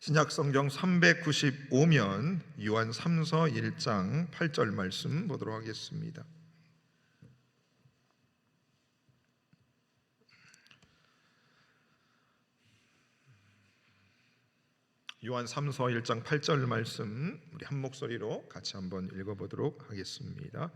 신약 성경 395면 요한 3서 1장 8절 말씀 보도록 하겠습니다. 요한 3서 1장 8절 말씀 우리 한 목소리로 같이 한번 읽어 보도록 하겠습니다.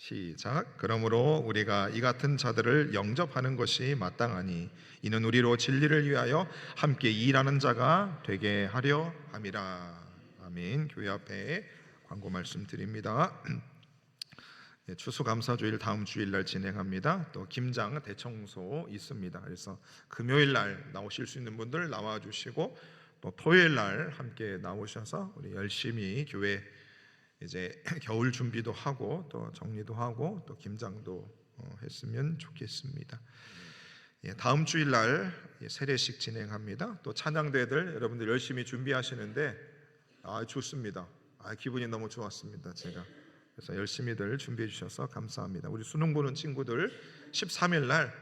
시작. 그러므로 우리가 이 같은 자들을 영접하는 것이 마땅하니 이는 우리로 진리를 위하여 함께 일하는 자가 되게 하려 함이라. 아멘. 교회 앞에 광고 말씀드립니다. 예, 추수감사주일 다음 주일날 진행합니다. 또 김장 대청소 있습니다. 그래서 금요일 날 나오실 수 있는 분들 나와 주시고 또 토요일 날 함께 나오셔서 우리 열심히 교회 이제 겨울 준비도 하고 또 정리도 하고 또 김장도 어, 했으면 좋겠습니다. 예, 다음 주일 날 예, 세례식 진행합니다. 또 찬양대들 여러분들 열심히 준비하시는데 아 좋습니다. 아 기분이 너무 좋았습니다. 제가 그래서 열심히들 준비해 주셔서 감사합니다. 우리 수능 보는 친구들 13일 날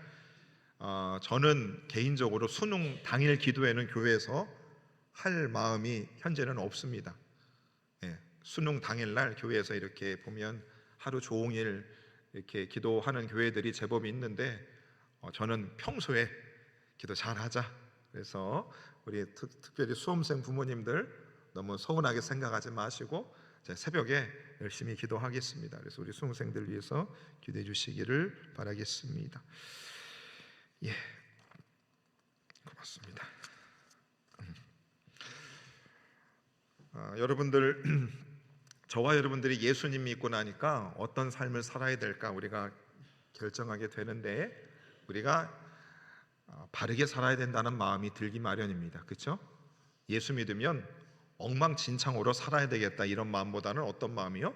어, 저는 개인적으로 수능 당일 기도회는 교회에서 할 마음이 현재는 없습니다. 예, 수능 당일날 교회에서 이렇게 보면 하루 종일 이렇게 기도하는 교회들이 제법 있는데 어, 저는 평소에 기도 잘하자. 그래서 우리 특, 특별히 수험생 부모님들 너무 서운하게 생각하지 마시고 제 새벽에 열심히 기도하겠습니다. 그래서 우리 수험생들 위해서 기도해 주시기를 바라겠습니다. 예, 고맙습니다. 아, 여러분들 저와 여러분들이 예수님 믿고 나니까 어떤 삶을 살아야 될까 우리가 결정하게 되는데 우리가 아, 바르게 살아야 된다는 마음이 들기 마련입니다. 그렇죠? 예수 믿으면 엉망진창으로 살아야 되겠다 이런 마음보다는 어떤 마음이요?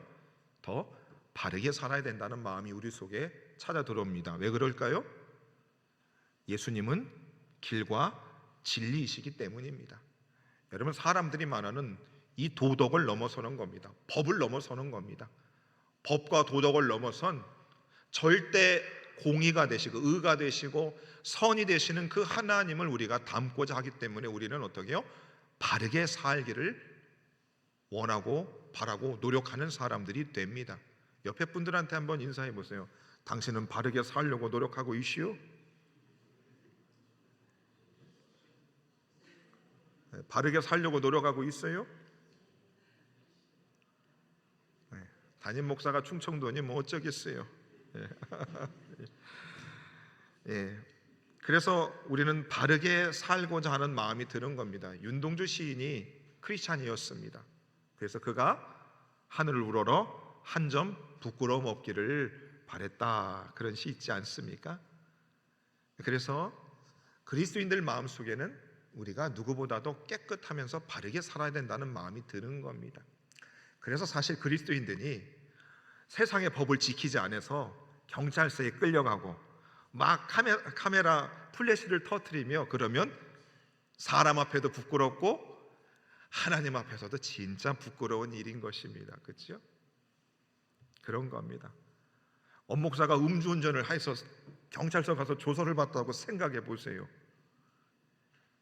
더 바르게 살아야 된다는 마음이 우리 속에 찾아 들어옵니다. 왜 그럴까요? 예수님은 길과 진리이시기 때문입니다. 여러분 사람들이 말하는 이 도덕을 넘어서는 겁니다. 법을 넘어서는 겁니다. 법과 도덕을 넘어선 절대 공의가 되시고 의가 되시고 선이 되시는 그 하나님을 우리가 닮고자 하기 때문에 우리는 어떻게 요 바르게 살기를 원하고 바라고 노력하는 사람들이 됩니다. 옆에 분들한테 한번 인사해 보세요. 당신은 바르게 살려고 노력하고 있시오? 네, 바르게 살려고 노력하고 있어요? 네, 담임 목사가 충청도니 뭐 어쩌겠어요. 예. 예. 그래서 우리는 바르게 살고자 하는 마음이 드는 겁니다. 윤동주 시인이 크리스찬이었습니다. 그래서 그가 하늘을 우러러 한 점 부끄러움 없기를 바랬다 그런 시 있지 않습니까? 그래서 그리스도인들 마음 속에는 우리가 누구보다도 깨끗하면서 바르게 살아야 된다는 마음이 드는 겁니다. 그래서 사실 그리스도인들이 세상의 법을 지키지 않아서 경찰서에 끌려가고 막 카메라, 카메라 플래시를 터트리며 그러면 사람 앞에도 부끄럽고 하나님 앞에서도 진짜 부끄러운 일인 것입니다. 그렇죠? 그런 겁니다. 엄목사가 음주운전을 해서 경찰서 가서 조서를 받다고 생각해 보세요.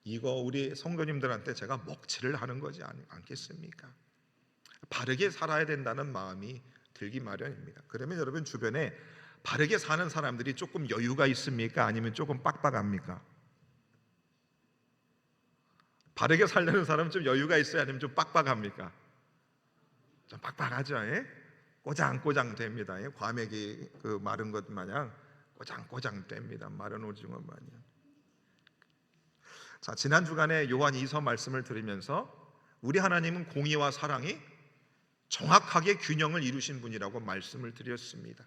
이거 우리 성도님들한테 제가 먹칠을 하는 거지 않, 않겠습니까? 바르게 살아야 된다는 마음이 들기 마련입니다. 그러면 여러분 주변에 바르게 사는 사람들이 조금 여유가 있습니까? 아니면 조금 빡빡합니까? 바르게 살려는 사람은 좀 여유가 있어야 아니면 좀 빡빡합니까? 좀 빡빡하죠. 예? 꼬장꼬장 됩니다. 예? 과메기 그 마른 것 마냥 꼬장꼬장 됩니다. 마른 오징어 마냥. 자 지난 주간에 요한 이서 말씀을 들으면서 우리 하나님은 공의와 사랑이 정확하게 균형을 이루신 분이라고 말씀을 드렸습니다.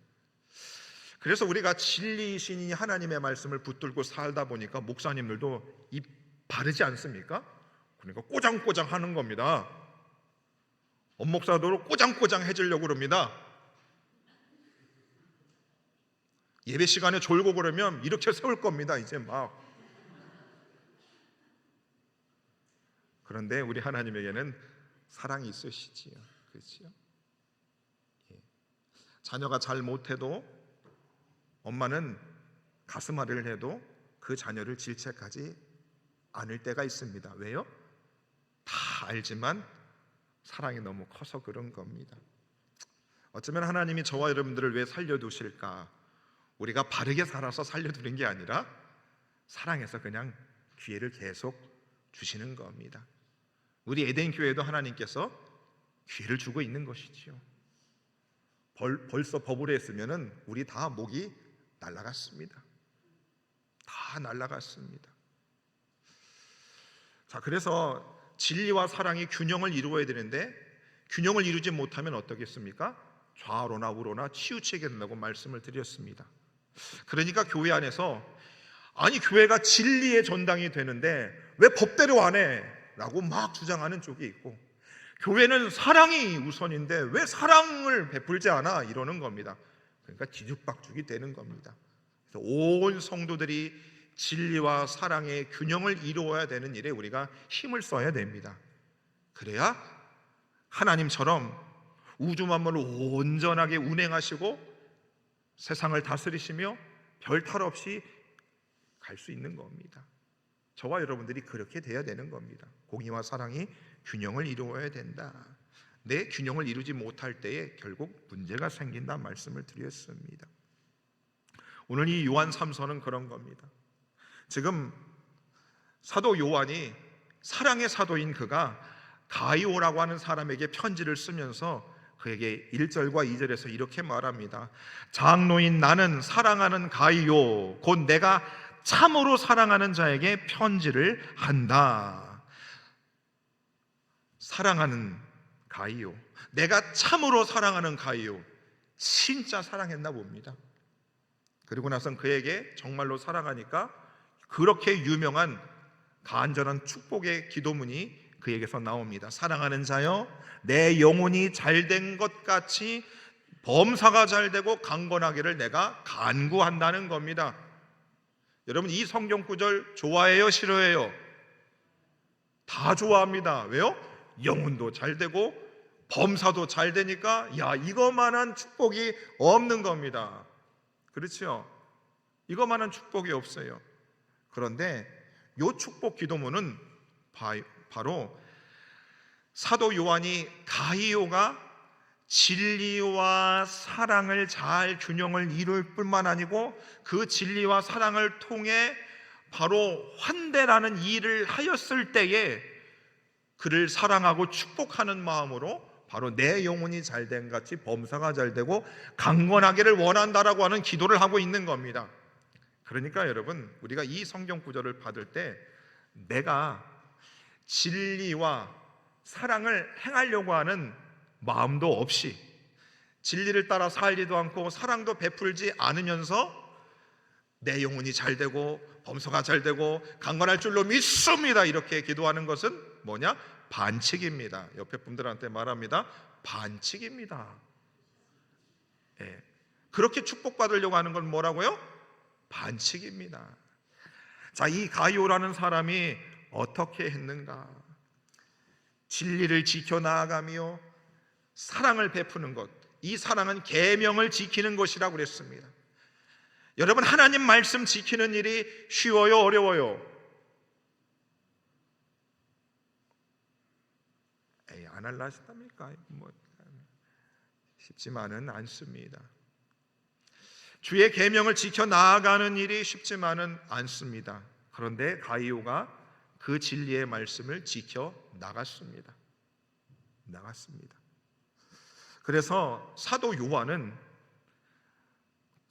그래서 우리가 진리이신 하나님의 말씀을 붙들고 살다 보니까 목사님들도 입 바르지 않습니까? 그러니까 꼬장꼬장 하는 겁니다. 엄목사도 꼬장꼬장 해주려고 그럽니다. 예배 시간에 졸고 그러면 이렇게 세울 겁니다. 이제 막. 그런데 우리 하나님에게는 사랑이 있으시지요. 그렇죠? 예. 자녀가 잘 못해도 엄마는 가슴앓이를 해도 그 자녀를 질책하지 않을 때가 있습니다. 왜요? 다 알지만 사랑이 너무 커서 그런 겁니다. 어쩌면 하나님이 저와 여러분들을 왜 살려두실까? 우리가 바르게 살아서 살려두는 게 아니라 사랑해서 그냥 기회를 계속 주시는 겁니다. 우리 에덴 교회도 하나님께서 기회를 주고 있는 것이지요. 벌, 벌써 법으로 했으면은 우리 다 목이 날라갔습니다. 다 날라갔습니다. 자, 그래서 진리와 사랑이 균형을 이루어야 되는데 균형을 이루지 못하면 어떻겠습니까? 좌로나 우로나 치우치게 된다고 말씀을 드렸습니다. 그러니까 교회 안에서 아니 교회가 진리의 전당이 되는데 왜 법대로 안 해? 라고 막 주장하는 쪽이 있고 교회는 사랑이 우선인데 왜 사랑을 베풀지 않아? 이러는 겁니다. 그러니까 뒤죽박죽이 되는 겁니다. 그래서 온 성도들이 진리와 사랑의 균형을 이루어야 되는 일에 우리가 힘을 써야 됩니다. 그래야 하나님처럼 우주 만물을 온전하게 운행하시고 세상을 다스리시며 별탈 없이 갈 수 있는 겁니다. 저와 여러분들이 그렇게 돼야 되는 겁니다. 공의와 사랑이 균형을 이루어야 된다. 내 균형을 이루지 못할 때에 결국 문제가 생긴다 말씀을 드렸습니다. 오늘 이 요한 3서는 그런 겁니다. 지금 사도 요한이 사랑의 사도인 그가 가이오라고 하는 사람에게 편지를 쓰면서 그에게 1절과 2절에서 이렇게 말합니다. 장로인 나는 사랑하는 가이오 곧 내가 참으로 사랑하는 자에게 편지를 한다. 사랑하는 가이오. 내가 참으로 사랑하는 가이오. 진짜 사랑했나 봅니다. 그리고 나선 그에게 정말로 사랑하니까 그렇게 유명한 간절한 축복의 기도문이 그에게서 나옵니다. 사랑하는 자여, 내 영혼이 잘 된 것 같이 범사가 잘 되고 강건하기를 내가 간구한다는 겁니다. 여러분 이 성경 구절 좋아해요, 싫어해요? 다 좋아합니다. 왜요? 영혼도 잘 되고 범사도 잘 되니까 야 이거만한 축복이 없는 겁니다. 그렇죠? 이거만한 축복이 없어요. 그런데 요 축복 기도문은 바로 사도 요한이 가이오가 진리와 사랑을 잘 균형을 이룰 뿐만 아니고 그 진리와 사랑을 통해 바로 환대라는 일을 하였을 때에 그를 사랑하고 축복하는 마음으로 바로 내 영혼이 잘된 같이 범사가 잘 되고 강건하기를 원한다라고 하는 기도를 하고 있는 겁니다. 그러니까 여러분 우리가 이 성경 구절을 받을 때 내가 진리와 사랑을 행하려고 하는 마음도 없이 진리를 따라 살지도 않고 사랑도 베풀지 않으면서 내 영혼이 잘 되고 범서가 잘 되고 강건할 줄로 믿습니다. 이렇게 기도하는 것은 뭐냐? 반칙입니다. 옆에 분들한테 말합니다. 반칙입니다. 예. 그렇게 축복받으려고 하는 건 뭐라고요? 반칙입니다. 자, 이 가이오라는 사람이 어떻게 했는가? 진리를 지켜 나아가며 사랑을 베푸는 것. 이 사랑은 계명을 지키는 것이라고 그랬습니다. 여러분 하나님 말씀 지키는 일이 쉬워요, 어려워요? 에이, 안 할라 하셨답니까? 뭐 쉽지만은 않습니다. 주의 계명을 지켜 나아가는 일이 쉽지만은 않습니다. 그런데 가이오가 그 진리의 말씀을 지켜 나갔습니다. 나갔습니다. 그래서 사도 요한은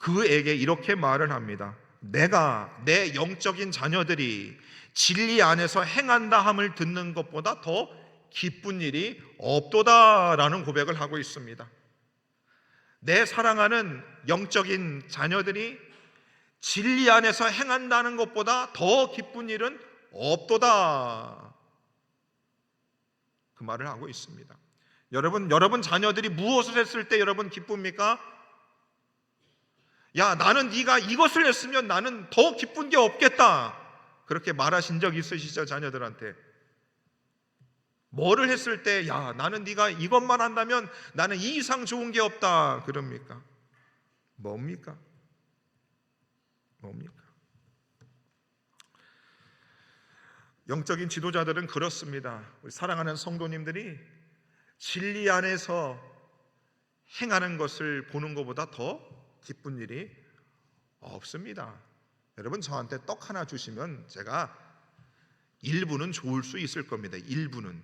그에게 이렇게 말을 합니다. 내가 내 영적인 자녀들이 진리 안에서 행한다 함을 듣는 것보다 더 기쁜 일이 없도다라는 고백을 하고 있습니다. 내 사랑하는 영적인 자녀들이 진리 안에서 행한다는 것보다 더 기쁜 일은 없도다. 그 말을 하고 있습니다. 여러분, 여러분 자녀들이 무엇을 했을 때 여러분 기쁩니까? 야, 나는 네가 이것을 했으면 나는 더 기쁜 게 없겠다. 그렇게 말하신 적 있으시죠, 자녀들한테? 뭐를 했을 때, 야, 나는 네가 이것만 한다면 나는 이 이상 좋은 게 없다. 그럽니까? 뭡니까? 뭡니까? 영적인 지도자들은 그렇습니다. 우리 사랑하는 성도님들이 진리 안에서 행하는 것을 보는 것보다 더 기쁜 일이 없습니다. 여러분 저한테 떡 하나 주시면 제가 일부는 좋을 수 있을 겁니다. 일부는.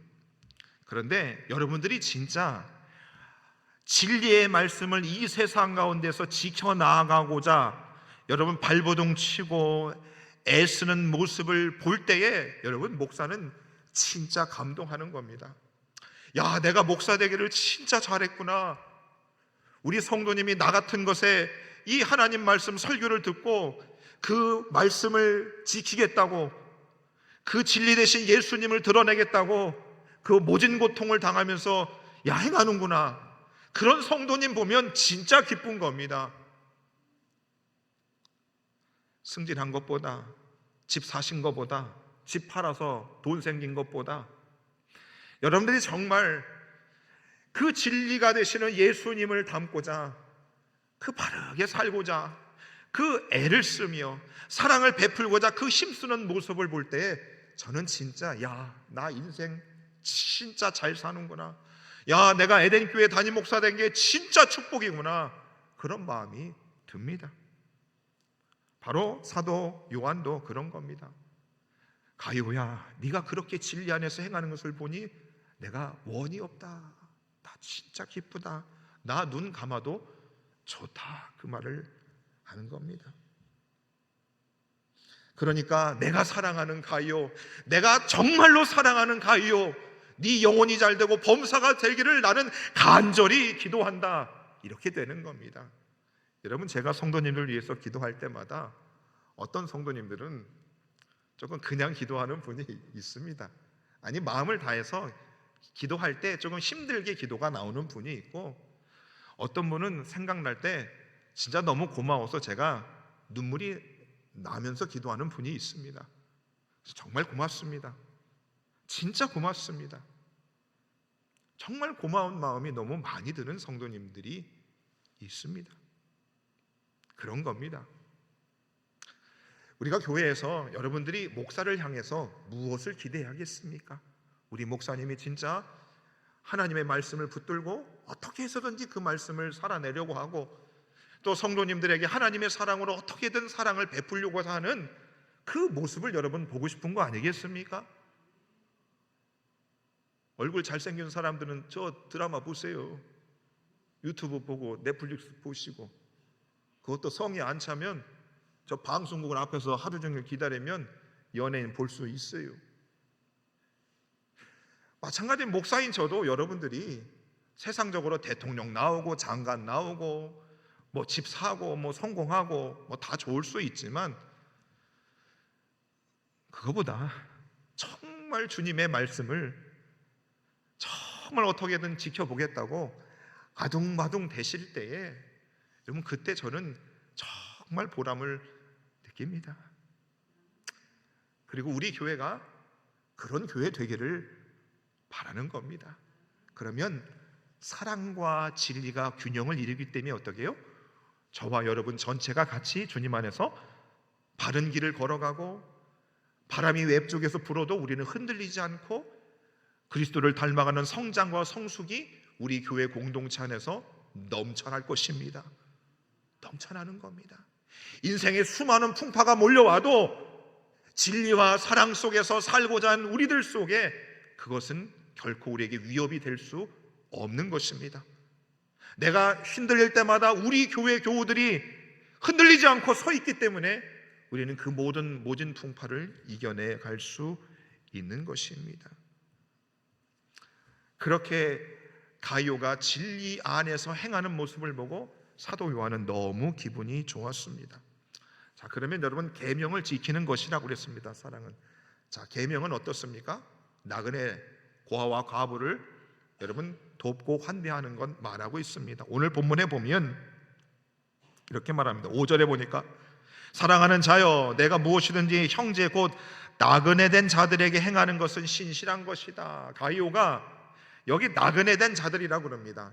그런데 여러분들이 진짜 진리의 말씀을 이 세상 가운데서 지켜 나아가고자 여러분 발버둥 치고 애쓰는 모습을 볼 때에 여러분 목사는 진짜 감동하는 겁니다. 야, 내가 목사 되기를 진짜 잘했구나. 우리 성도님이 나 같은 것에 이 하나님 말씀 설교를 듣고 그 말씀을 지키겠다고 그 진리 대신 예수님을 드러내겠다고 그 모진 고통을 당하면서 야 행하는구나. 그런 성도님 보면 진짜 기쁜 겁니다. 승진한 것보다 집 사신 것보다 집 팔아서 돈 생긴 것보다 여러분들이 정말 그 진리가 되시는 예수님을 닮고자 그 바르게 살고자 그 애를 쓰며 사랑을 베풀고자 그 힘쓰는 모습을 볼 때 저는 진짜 야 나 인생 진짜 잘 사는구나 야 내가 에덴 교회 담임 목사 된 게 진짜 축복이구나 그런 마음이 듭니다. 바로 사도 요한도 그런 겁니다. 가이오야, 네가 그렇게 진리 안에서 행하는 것을 보니 내가 원이 없다. 나 진짜 기쁘다. 나 눈 감아도 좋다. 그 말을 하는 겁니다. 그러니까 내가 사랑하는 가이오, 내가 정말로 사랑하는 가이오, 네 영혼이 잘 되고 범사가 되기를 나는 간절히 기도한다. 이렇게 되는 겁니다. 여러분 제가 성도님들 위해서 기도할 때마다 어떤 성도님들은 조금 그냥 기도하는 분이 있습니다. 아니 마음을 다해서 기도할 때 조금 힘들게 기도가 나오는 분이 있고 어떤 분은 생각날 때 진짜 너무 고마워서 제가 눈물이 나면서 기도하는 분이 있습니다. 정말 고맙습니다. 진짜 고맙습니다. 정말 고마운 마음이 너무 많이 드는 성도님들이 있습니다. 그런 겁니다. 우리가 교회에서 여러분들이 목사를 향해서 무엇을 기대하겠습니까? 우리 목사님이 진짜 하나님의 말씀을 붙들고 어떻게 해서든지 그 말씀을 살아내려고 하고 또 성도님들에게 하나님의 사랑으로 어떻게든 사랑을 베풀려고 하는 그 모습을 여러분 보고 싶은 거 아니겠습니까? 얼굴 잘생긴 사람들은 저 드라마 보세요. 유튜브 보고 넷플릭스 보시고 그것도 성이 안 차면 저 방송국을 앞에서 하루 종일 기다리면 연예인 볼 수 있어요. 마찬가지 목사인 저도 여러분들이 세상적으로 대통령 나오고 장관 나오고 뭐 집 사고 뭐 성공하고 뭐 다 좋을 수 있지만 그거보다 정말 주님의 말씀을 정말 어떻게든 지켜보겠다고 아둥바둥 되실 때에 여러분 그때 저는 정말 보람을 느낍니다. 그리고 우리 교회가 그런 교회 되기를 바라는 겁니다. 그러면 사랑과 진리가 균형을 이루기 때문에 어떻게 해요? 저와 여러분 전체가 같이 주님 안에서 바른 길을 걸어가고 바람이 웹쪽에서 불어도 우리는 흔들리지 않고 그리스도를 닮아가는 성장과 성숙이 우리 교회 공동체 안에서 넘쳐날 것입니다. 넘쳐나는 겁니다. 인생의 수많은 풍파가 몰려와도 진리와 사랑 속에서 살고자 하는 우리들 속에 그것은 결코 우리에게 위협이 될 수 없는 것입니다. 내가 흔들릴 때마다 우리 교회 교우들이 흔들리지 않고 서 있기 때문에 우리는 그 모든 모진 풍파를 이겨내 갈 수 있는 것입니다. 그렇게 가이오가 진리 안에서 행하는 모습을 보고 사도 요한은 너무 기분이 좋았습니다. 자, 그러면 여러분 계명을 지키는 것이라고 그랬습니다. 사랑은. 자, 계명은 어떻습니까? 나그네 고아와 과부를 여러분 돕고 환대하는 건 말하고 있습니다. 오늘 본문에 보면 이렇게 말합니다. 5절에 보니까 사랑하는 자여 내가 무엇이든지 형제 곧 나그네 된 자들에게 행하는 것은 신실한 것이다. 가이오가 여기 나그네 된 자들이라고 그럽니다.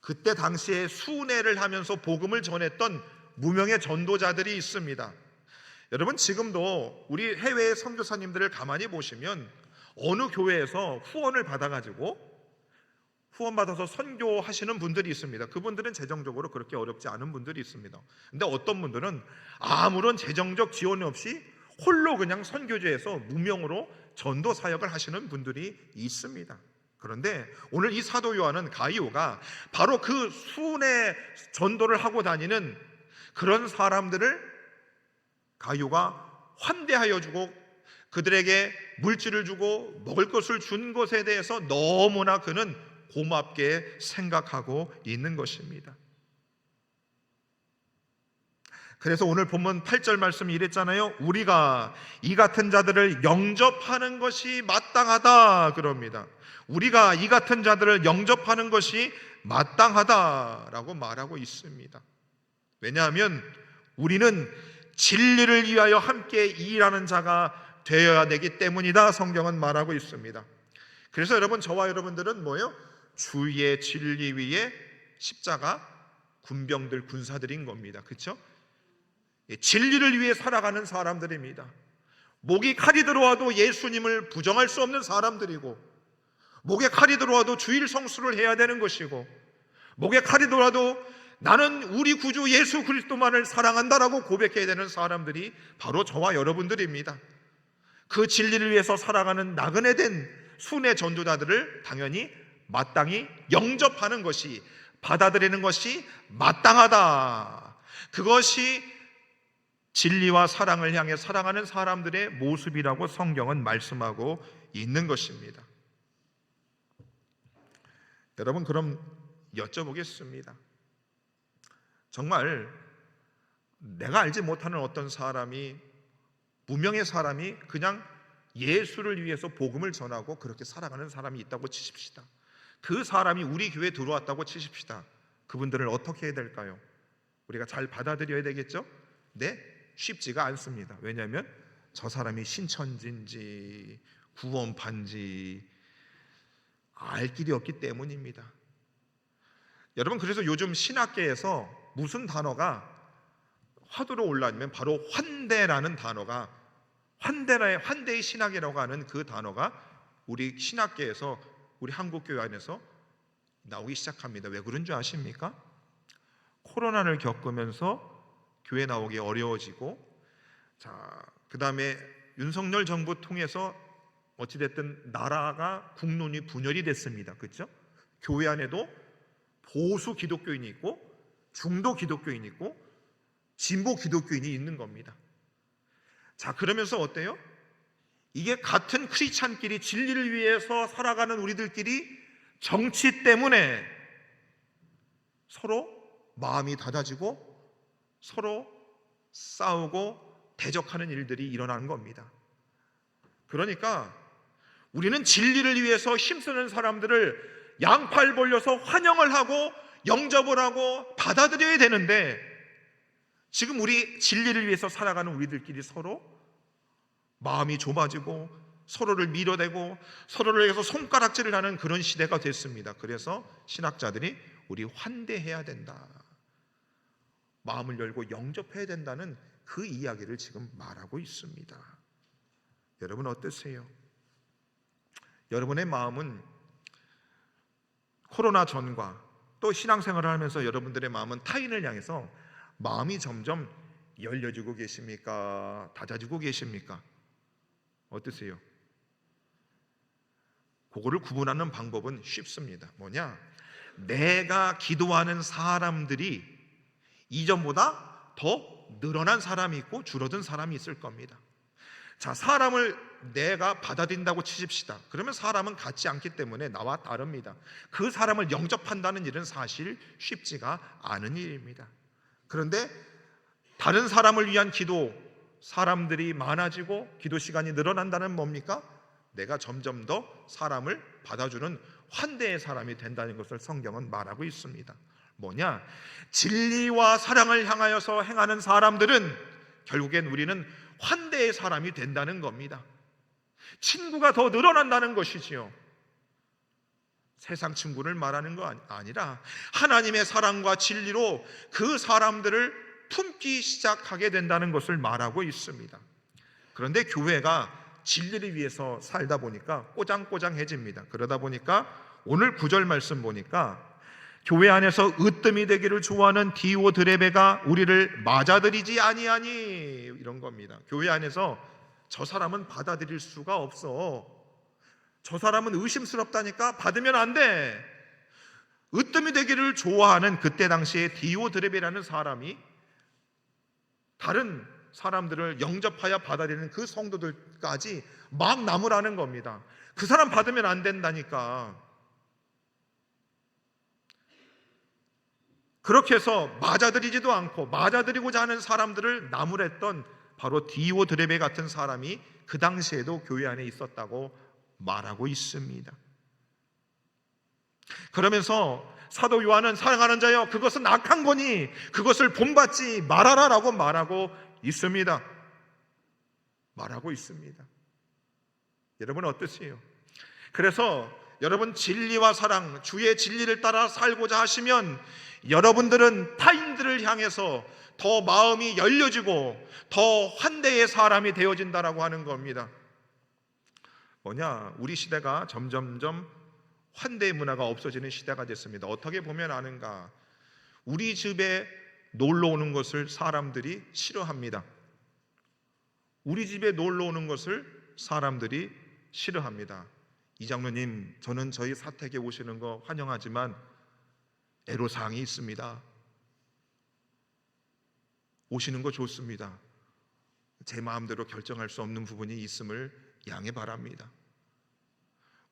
그때 당시에 순회를 하면서 복음을 전했던 무명의 전도자들이 있습니다. 여러분 지금도 우리 해외 선교사님들을 가만히 보시면 어느 교회에서 후원을 받아가지고 후원 받아서 선교하시는 분들이 있습니다. 그분들은 재정적으로 그렇게 어렵지 않은 분들이 있습니다. 근데 어떤 분들은 아무런 재정적 지원 없이 홀로 그냥 선교지에서 무명으로 전도 사역을 하시는 분들이 있습니다. 그런데 오늘 이 사도 요한은 가이오가 바로 그 순회 전도를 하고 다니는 그런 사람들을 가이오가 환대하여 주고 그들에게 물질을 주고 먹을 것을 준 것에 대해서 너무나 그는 고맙게 생각하고 있는 것입니다. 그래서 오늘 본문 8절 말씀이 이랬잖아요. 우리가 이 같은 자들을 영접하는 것이 마땅하다 그럽니다. 우리가 이 같은 자들을 영접하는 것이 마땅하다라고 말하고 있습니다. 왜냐하면 우리는 진리를 위하여 함께 일하는 자가 되어야 되기 때문이다. 성경은 말하고 있습니다. 그래서 여러분 저와 여러분들은 뭐예요? 주의 진리 위에 십자가 군병들 군사들인 겁니다. 그렇죠? 진리를 위해 살아가는 사람들입니다. 목이 칼이 들어와도 예수님을 부정할 수 없는 사람들이고 목에 칼이 들어와도 주일 성수를 해야 되는 것이고 목에 칼이 들어와도 나는 우리 구주 예수 그리스도만을 사랑한다라고 고백해야 되는 사람들이 바로 저와 여러분들입니다. 그 진리를 위해서 살아가는 나그네 된 순회 전도자들을 당연히 마땅히 영접하는 것이 받아들이는 것이 마땅하다. 그것이 진리와 사랑을 향해 사랑하는 사람들의 모습이라고 성경은 말씀하고 있는 것입니다. 여러분 그럼 여쭤보겠습니다. 정말 내가 알지 못하는 어떤 사람이 무명의 사람이 그냥 예수를 위해서 복음을 전하고 그렇게 살아가는 사람이 있다고 치십시다. 그 사람이 우리 교회에 들어왔다고 치십시다. 그분들을 어떻게 해야 될까요? 우리가 잘 받아들여야 되겠죠? 네, 쉽지가 않습니다. 왜냐하면 저 사람이 신천지인지 구원판지 알 길이 없기 때문입니다. 여러분 그래서 요즘 신학계에서 무슨 단어가 화두로 올라오면 바로 환대라는 단어가 환대의 환대의 신학이라고 하는 그 단어가 우리 신학계에서 우리 한국 교회 안에서 나오기 시작합니다. 왜 그런 줄 아십니까? 코로나를 겪으면서 교회 나오기 어려워지고 자, 그다음에 윤석열 정부 통해서 어찌 됐든 나라가 국론이 분열이 됐습니다. 그렇죠? 교회 안에도 보수 기독교인이 있고 중도 기독교인이 있고 진보 기독교인이 있는 겁니다. 자, 그러면서 어때요? 이게 같은 크리스찬끼리 진리를 위해서 살아가는 우리들끼리 정치 때문에 서로 마음이 닫아지고 서로 싸우고 대적하는 일들이 일어나는 겁니다. 그러니까 우리는 진리를 위해서 힘쓰는 사람들을 양팔 벌려서 환영을 하고 영접을 하고 받아들여야 되는데 지금 우리 진리를 위해서 살아가는 우리들끼리 서로 마음이 좁아지고 서로를 밀어대고 서로를 위해서 손가락질을 하는 그런 시대가 됐습니다. 그래서 신학자들이 우리 환대해야 된다. 마음을 열고 영접해야 된다는 그 이야기를 지금 말하고 있습니다. 여러분 어떠세요? 여러분의 마음은 코로나 전과 또 신앙생활을 하면서 여러분들의 마음은 타인을 향해서 마음이 점점 열려지고 계십니까? 닫아지고 계십니까? 어떠세요? 그거를 구분하는 방법은 쉽습니다. 뭐냐? 내가 기도하는 사람들이 이전보다 더 늘어난 사람이 있고 줄어든 사람이 있을 겁니다. 자, 사람을 내가 받아들인다고 치십시다. 그러면 사람은 같지 않기 때문에 나와 다릅니다. 그 사람을 영접한다는 일은 사실 쉽지가 않은 일입니다. 그런데 다른 사람을 위한 기도, 사람들이 많아지고 기도 시간이 늘어난다는 뭡니까? 내가 점점 더 사람을 받아주는 환대의 사람이 된다는 것을 성경은 말하고 있습니다. 뭐냐? 진리와 사랑을 향하여서 행하는 사람들은 결국엔 우리는 환대의 사람이 된다는 겁니다. 친구가 더 늘어난다는 것이지요. 세상 친구를 말하는 거 아니라 하나님의 사랑과 진리로 그 사람들을 품기 시작하게 된다는 것을 말하고 있습니다. 그런데 교회가 진리를 위해서 살다 보니까 꼬장꼬장해집니다. 그러다 보니까 오늘 구절 말씀 보니까 교회 안에서 으뜸이 되기를 좋아하는 디오 드레베가 우리를 맞아들이지 아니하니 이런 겁니다. 교회 안에서 저 사람은 받아들일 수가 없어. 저 사람은 의심스럽다니까 받으면 안 돼. 으뜸이 되기를 좋아하는 그때 당시에 디오 드레베라는 사람이 다른 사람들을 영접하여 받아들이는 그 성도들까지 막 나무라는 겁니다. 그 사람 받으면 안 된다니까. 그렇게 해서 맞아들이지도 않고 맞아들이고자 하는 사람들을 나무랬던 바로 디오 드레베 같은 사람이 그 당시에도 교회 안에 있었다고 말하고 있습니다. 그러면서 사도 요한은 사랑하는 자여 그것은 악한 거니 그것을 본받지 말아라라고 말하고 있습니다. 말하고 있습니다. 여러분 어떠세요? 그래서 여러분 진리와 사랑, 주의 진리를 따라 살고자 하시면 여러분들은 타인들을 향해서 더 마음이 열려지고 더 환대의 사람이 되어진다라고 하는 겁니다. 뭐냐? 우리 시대가 점점점 환대 문화가 없어지는 시대가 됐습니다. 어떻게 보면 아는가? 우리 집에 놀러 오는 것을 사람들이 싫어합니다. 우리 집에 놀러 오는 것을 사람들이 싫어합니다. 이장로님, 저는 저희 사택에 오시는 거 환영하지만 애로사항이 있습니다. 오시는 거 좋습니다. 제 마음대로 결정할 수 없는 부분이 있음을 양해 바랍니다.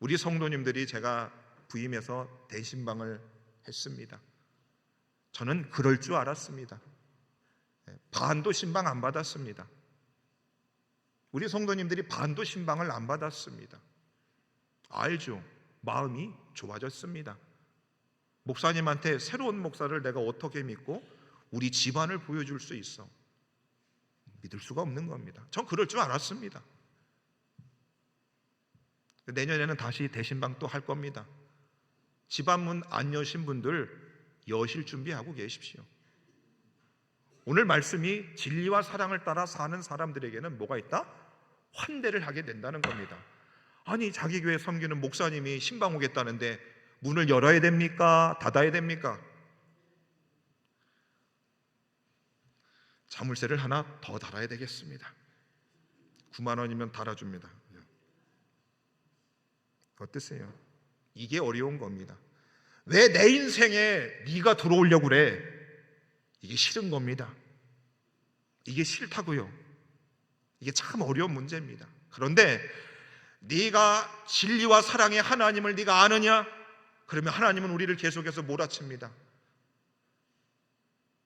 우리 성도님들이 제가 부임해서 대신방을 했습니다. 저는 그럴 줄 알았습니다. 예, 반도 신방 안 받았습니다. 우리 성도님들이 반도 신방을 안 받았습니다. 알죠. 마음이 좋아졌습니다. 목사님한테 새로운 목사를 내가 어떻게 믿고 우리 집안을 보여줄 수 있어. 믿을 수가 없는 겁니다. 전 그럴 줄 알았습니다. 내년에는 다시 대신방 또 할 겁니다. 집안 문 안 여신 분들 여실 준비하고 계십시오. 오늘 말씀이 진리와 사랑을 따라 사는 사람들에게는 뭐가 있다? 환대를 하게 된다는 겁니다. 아니 자기 교회 섬기는 목사님이 신방 오겠다는데 문을 열어야 됩니까? 닫아야 됩니까? 자물쇠를 하나 더 달아야 되겠습니다. 9만 원이면 달아줍니다. 어떠세요? 이게 어려운 겁니다. 왜 내 인생에 네가 들어오려고 그래? 이게 싫은 겁니다. 이게 싫다고요. 이게 참 어려운 문제입니다. 그런데 네가 진리와 사랑의 하나님을 네가 아느냐? 그러면 하나님은 우리를 계속해서 몰아칩니다.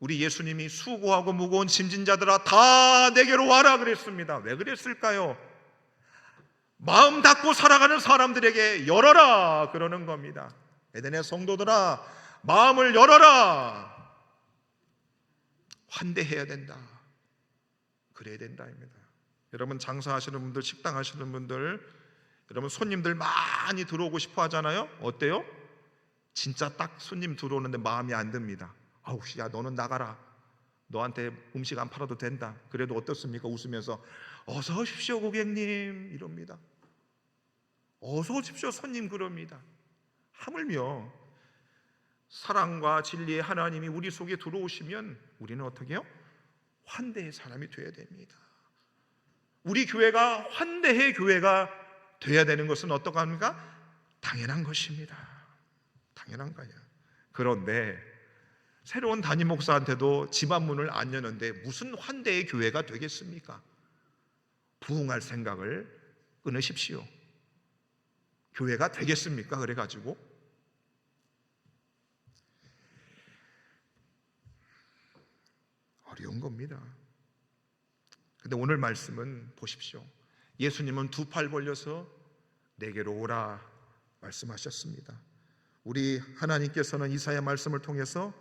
우리 예수님이 수고하고 무거운 짐진 자들아 다 내게로 와라 그랬습니다. 왜 그랬을까요? 마음 닫고 살아가는 사람들에게 열어라 그러는 겁니다. 에덴의 성도들아 마음을 열어라. 환대해야 된다. 그래야 된다입니다. 여러분 장사하시는 분들, 식당 하시는 분들, 여러분 손님들 많이 들어오고 싶어 하잖아요. 어때요? 진짜 딱 손님 들어오는데 마음이 안 듭니다. 아우, 야 너는 나가라. 너한테 음식 안 팔아도 된다. 그래도 어떻습니까? 웃으면서 어서 오십시오 고객님 이럽니다. 어서 오십시오 손님 그럽니다. 하물며 사랑과 진리의 하나님이 우리 속에 들어오시면 우리는 어떻게 해요? 환대의 사람이 되어야 됩니다. 우리 교회가 환대의 교회가 돼야 되는 것은 어떠가 합니까? 당연한 것입니다. 당연한 거예요. 그런데 새로운 담임 목사한테도 집안 문을 안 여는데 무슨 환대의 교회가 되겠습니까? 부흥할 생각을 끊으십시오. 교회가 되겠습니까? 그래가지고 어려운 겁니다. 근데 오늘 말씀은 보십시오. 예수님은 두 팔 벌려서 내게로 오라 말씀하셨습니다. 우리 하나님께서는 이사야 말씀을 통해서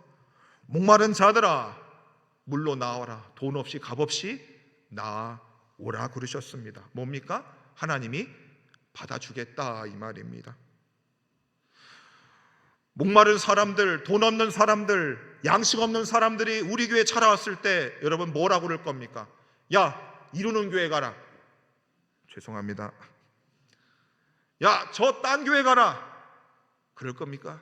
목마른 자들아 물로 나와라 돈 없이 값 없이 나오라 그러셨습니다. 뭡니까? 하나님이 받아주겠다 이 말입니다. 목마른 사람들, 돈 없는 사람들, 양식 없는 사람들이 우리 교회 찾아왔을 때 여러분 뭐라고 그럴 겁니까? 야, 이루는 교회 가라. 죄송합니다. 야, 저 딴 교회 가라. 그럴 겁니까?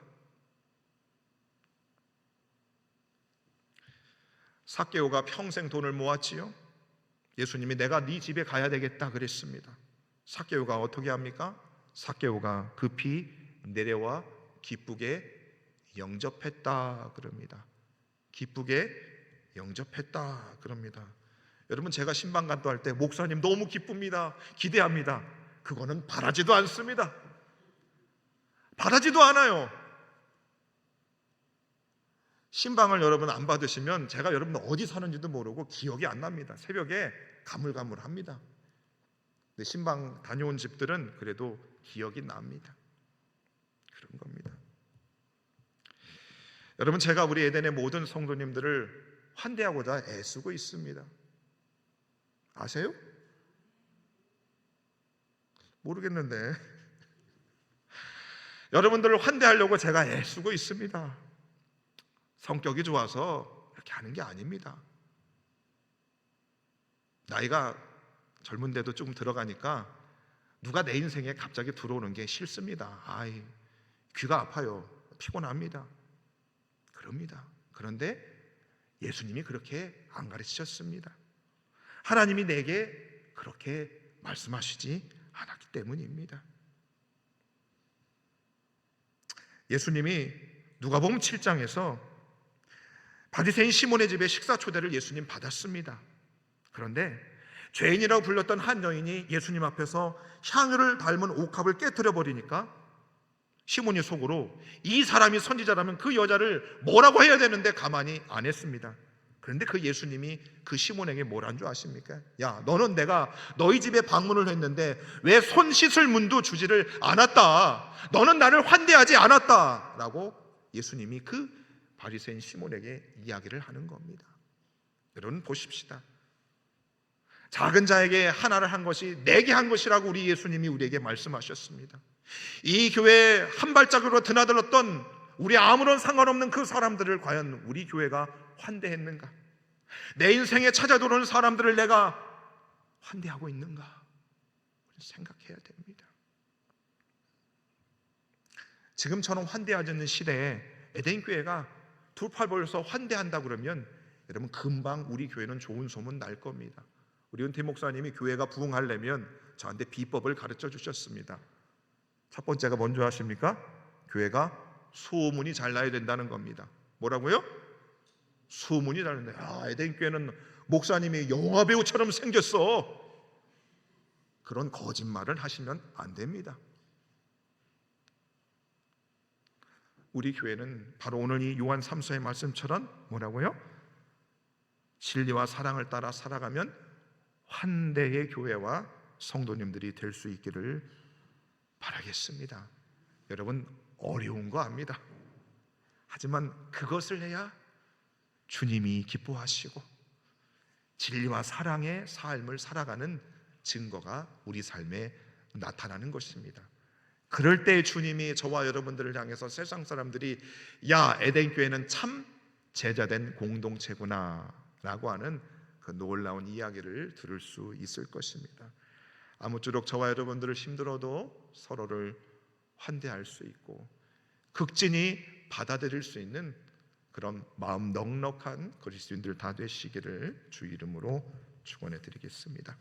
사케오가 평생 돈을 모았지요. 예수님이 내가 네 집에 가야 되겠다 그랬습니다. 사케오가 어떻게 합니까? 사케오가 급히 내려와 기쁘게 영접했다 그럽니다. 기쁘게 영접했다 그럽니다. 여러분 제가 신방 간도 할 때 목사님 너무 기쁩니다. 기대합니다. 그거는 바라지도 않습니다. 바라지도 않아요. 신방을 여러분 안 받으시면 제가 여러분 어디 사는지도 모르고 기억이 안 납니다. 새벽에 가물가물합니다. 근데 신방 다녀온 집들은 그래도 기억이 납니다. 그런 겁니다. 여러분 제가 우리 에덴의 모든 성도님들을 환대하고자 애쓰고 있습니다. 아세요? 모르겠는데 여러분들을 환대하려고 제가 애쓰고 있습니다. 성격이 좋아서 이렇게 하는 게 아닙니다. 나이가 젊은데도 조금 들어가니까 누가 내 인생에 갑자기 들어오는 게 싫습니다. 아이, 귀가 아파요. 피곤합니다. 그럽니다. 그런데 예수님이 그렇게 안 가르치셨습니다. 하나님이 내게 그렇게 말씀하시지 않았기 때문입니다. 예수님이 누가복음 7장에서 바리새인 시몬의 집에 식사 초대를 예수님 받았습니다. 그런데 죄인이라고 불렸던 한 여인이 예수님 앞에서 향유를 닮은 옥합을 깨뜨려 버리니까 시몬이 속으로 이 사람이 선지자라면 그 여자를 뭐라고 해야 되는데 가만히 안 했습니다. 그런데 그 예수님이 그 시몬에게 뭐란 줄 아십니까? 야, 너는 내가 너희 집에 방문을 했는데 왜 손 씻을 문도 주지를 않았다. 너는 나를 환대하지 않았다. 라고 예수님이 그 바리새인 시몬에게 이야기를 하는 겁니다. 여러분 보십시다. 작은 자에게 하나를 한 것이 내게 한 것이라고 우리 예수님이 우리에게 말씀하셨습니다. 이 교회에 한 발짝으로 드나들었던 우리 아무런 상관없는 그 사람들을 과연 우리 교회가 환대했는가? 내 인생에 찾아 들어오는 사람들을 내가 환대하고 있는가? 생각해야 됩니다. 지금처럼 환대하지 않는 시대에 에덴 교회가 두 팔 벌려서 환대한다 그러면 여러분 금방 우리 교회는 좋은 소문 날 겁니다. 우리 은퇴 목사님이 교회가 부흥하려면 저한테 비법을 가르쳐 주셨습니다. 첫 번째가 뭔지 아십니까? 교회가 소문이 잘 나야 된다는 겁니다. 뭐라고요? 소문이 나는데 아 에덴 교회는 목사님이 영화 배우처럼 생겼어. 그런 거짓말을 하시면 안 됩니다. 우리 교회는 바로 오늘 이 요한 3서의 말씀처럼 뭐라고요? 진리와 사랑을 따라 살아가면 환대의 교회와 성도님들이 될 수 있기를 바라겠습니다. 여러분 어려운 거 압니다. 하지만 그것을 해야 주님이 기뻐하시고 진리와 사랑의 삶을 살아가는 증거가 우리 삶에 나타나는 것입니다. 그럴 때 주님이 저와 여러분들을 향해서 세상 사람들이 야 에덴 교회는 참 제자된 공동체구나라고 하는 그 놀라운 이야기를 들을 수 있을 것입니다. 아무쪼록 저와 여러분들을 힘들어도 서로를 환대할 수 있고 극진히 받아들일 수 있는 그런 마음 넉넉한 그리스도인들 다 되시기를 주 이름으로 축원해 드리겠습니다.